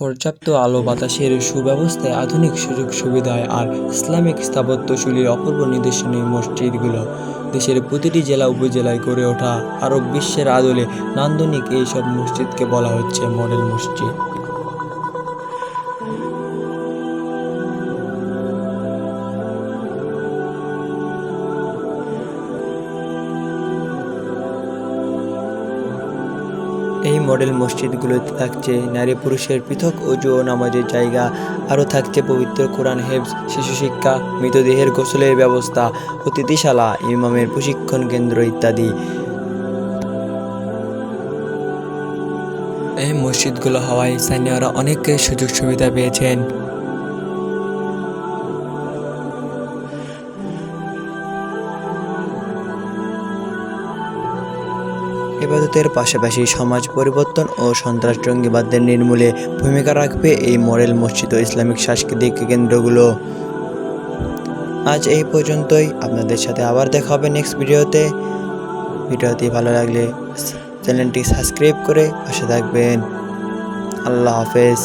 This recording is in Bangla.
পর্যাপ্ত আলো বাতাসের সুব্যবস্থায় আধুনিক সুযোগ সুবিধায় আর ইসলামিক স্থাপত্যশৈলীর অপূর্ব নির্দেশনীয় মসজিদগুলো দেশের প্রতিটি জেলা উপজেলায় গড়ে ওঠা আরব বিশ্বের আদলে নান্দনিক এইসব মসজিদকে বলা হচ্ছে মডেল মসজিদ। এই মডেল মসজিদগুলোতে থাকছে। নারী পুরুষের পৃথক অজু ও নামাজের জায়গা। আরও থাকছে পবিত্র কোরআন হেফজ, শিশু শিক্ষা, মৃতদেহের গোসলের ব্যবস্থা, অতিথিশালা, ইমামের প্রশিক্ষণ কেন্দ্র ইত্যাদি। এই মসজিদগুলো হওয়ায় স্থানীয়রা অনেক সুযোগ সুবিধা পেয়েছেন। ইবাদতের পাশাপাশি সমাজ পরিবর্তন ও সন্ত্রাস জঙ্গিবাদদের নির্মূলে ভূমিকা রাখবে এই মডেল মসজিদ ও ইসলামিক সাংস্কৃতিক কেন্দ্রগুলো। আজ এই পর্যন্তই। আপনাদের সাথে আবার দেখা হবে নেক্সট ভিডিওতে ভিডিওটি ভালো লাগলে চ্যানেলটি সাবস্ক্রাইব করে পাশে থাকবেন। আল্লাহ হাফেজ।